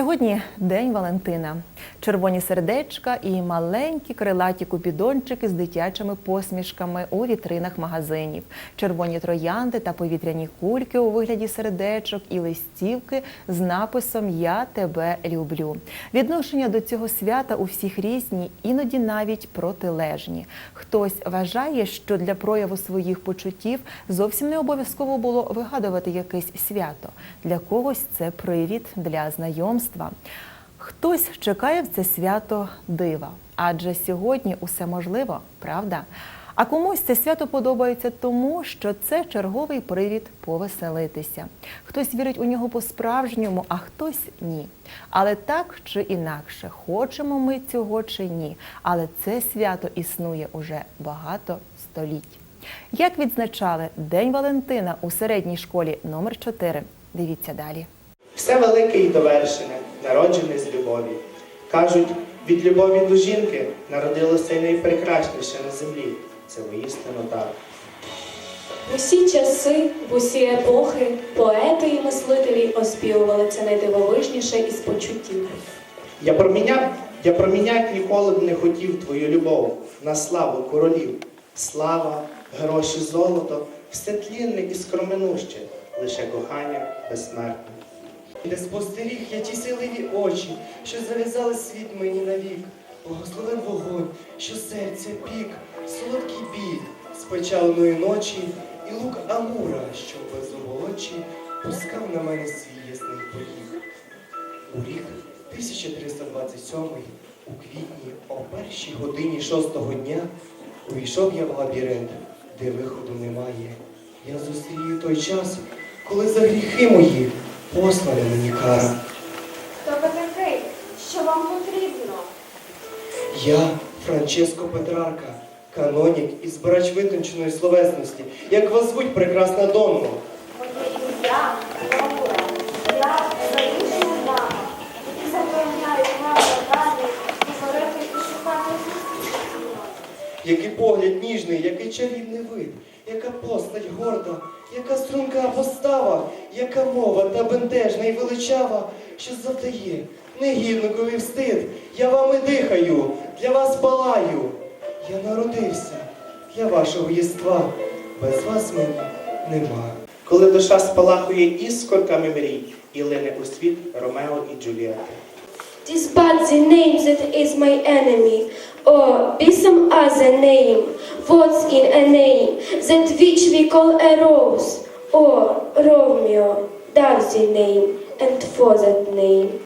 Сьогодні День Валентина. Червоні сердечка і маленькі крилаті купідончики з дитячими посмішками у вітринах магазинів, червоні троянди та повітряні кульки у вигляді сердечок і листівки з написом Я тебе люблю. Відношення до цього свята у всіх різні, іноді навіть протилежні. Хтось вважає, що для прояву своїх почуттів зовсім не обов'язково було вигадувати якесь свято. Для когось це привід для знайомства. Хтось чекає в це свято дива, адже сьогодні усе можливо, правда? А комусь це свято подобається тому, що це черговий привід повеселитися. Хтось вірить у нього по-справжньому, а хтось ні. Але так чи інакше, хочемо ми цього чи ні. Але це свято існує уже багато століть. Як відзначали День Валентина у середній школі номер 4 Дивіться далі. Все велике і довершене, народжене з любові. Кажуть, від любові до жінки народилося й найпрекрасніше на землі. Це воістину так. В усі часи, в усі епохи поети і мислителі оспівували це найдивовижніше із почуттів. Я проміняв, я проміняти ніколи б не хотів твою любов на славу королів. Слава, гроші, золото, все тлінне і скроминуще, лише кохання безсмертне. Не спостеріг я ті сіливі очі, що зав'язали світ мені навік. Благословен вогонь, що серце пік, солодкий біль з печальної ночі, і лук Амура, що без оволочі, пускав на мене свій ясний поріг. У рік 1327 у квітні, о першій годині шостого дня, увійшов я в лабіринт, де виходу немає. Я зустрію той час, коли за гріхи мої послана мені кара. Хто ви такий? Що вам потрібно? Я Франческо Петрарка, канонік і збирач витонченої словесності. Як вас звуть, прекрасна Донно? Моє ім'я Лаура. Який погляд ніжний, який чарівний вид, яка постать горда, яка струнка постава, яка мова та бентежна і величава, що завдає негідникові встид. Я вами дихаю, для вас палаю. Я народився для вашого єства. Без вас мені нема. Коли душа спалахує іскорками мрій, і лине у світ Ромео і Джулієти. Tis but the name that is my enemy, or be some other name. What's in a name that which we call a rose, or Romeo, does the name, and for that name.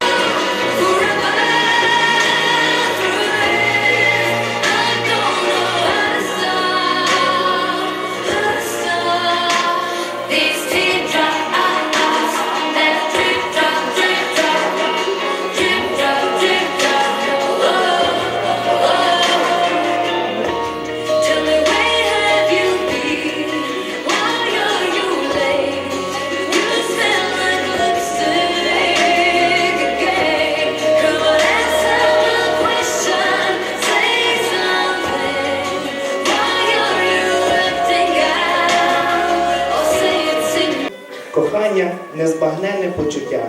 Кохання незбагненне почуття.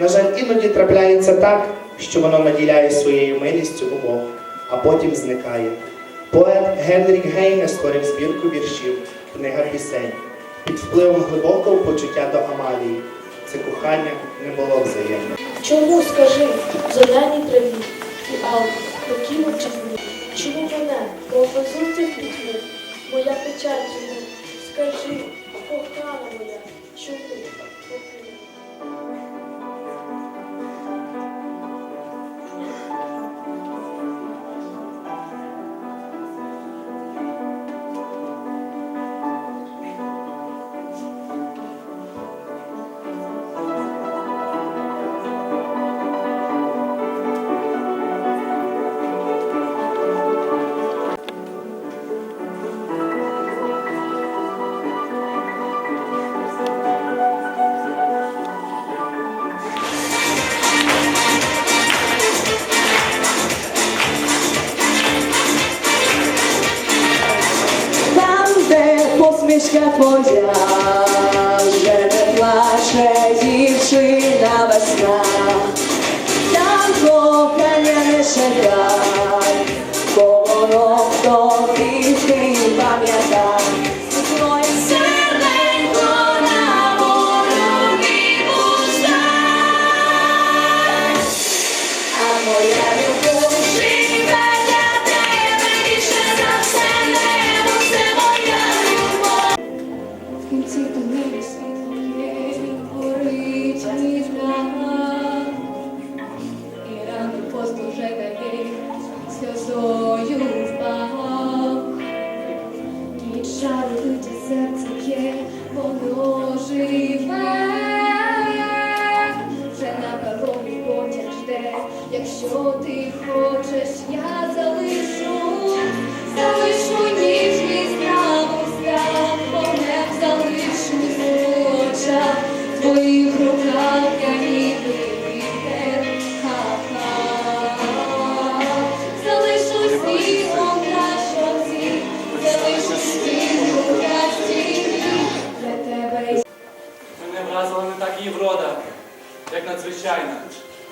На жаль, іноді трапляється так, що воно наділяє своєю милістю обох, а потім зникає. Поет Генрік Гейне створив збірку віршів Книга пісень. Під впливом глибокого почуття до Амалії. Це кохання не було взаємне. Чому, скажи, зеленій траві і алки покинув човни? Чому мене повезуть цих дітьми? Моя печаль? Скажи, кохана моя, чому покинув? Кішка твоя вже не плаче дівчина весна, там кохання не шукай, бо воно в тобі як надзвичайна.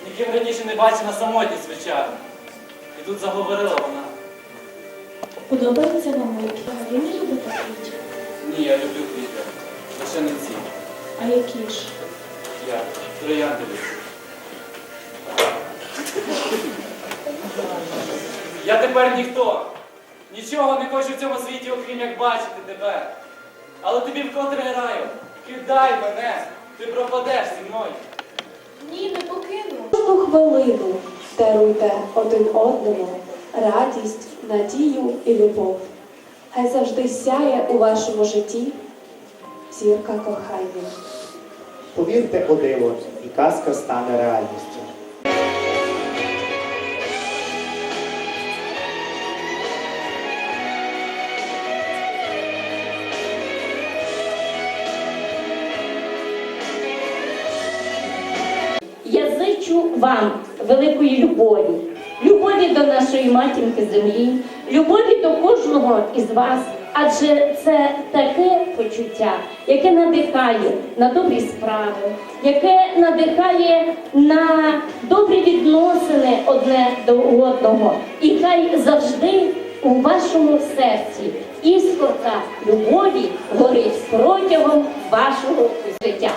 Ніким раніше не бачена самотність звичайна. І тут заговорила вона. Подобається вам мої? Ви не любите квітів? Ні, я люблю квіти. Лише не ці. А які ж? Я троянди люблю. Я тепер ніхто. Нічого не хочу в цьому світі, окрім як бачити тебе. Але тобі вкотре граю. Кидай мене, ти пропадеш зі мною. Ні, не покину. Кожну хвилину даруйте один одному радість, надію і любов. Хай завжди сяє у вашому житті зірка кохання. Повірте у диво, і казка стане реальністю. Вам великої любові, любові до нашої матінки землі, любові до кожного із вас, адже це таке почуття, яке надихає на добрі справи, яке надихає на добрі відносини одне до одного. І хай завжди у вашому серці іскорка любові горить протягом вашого життя.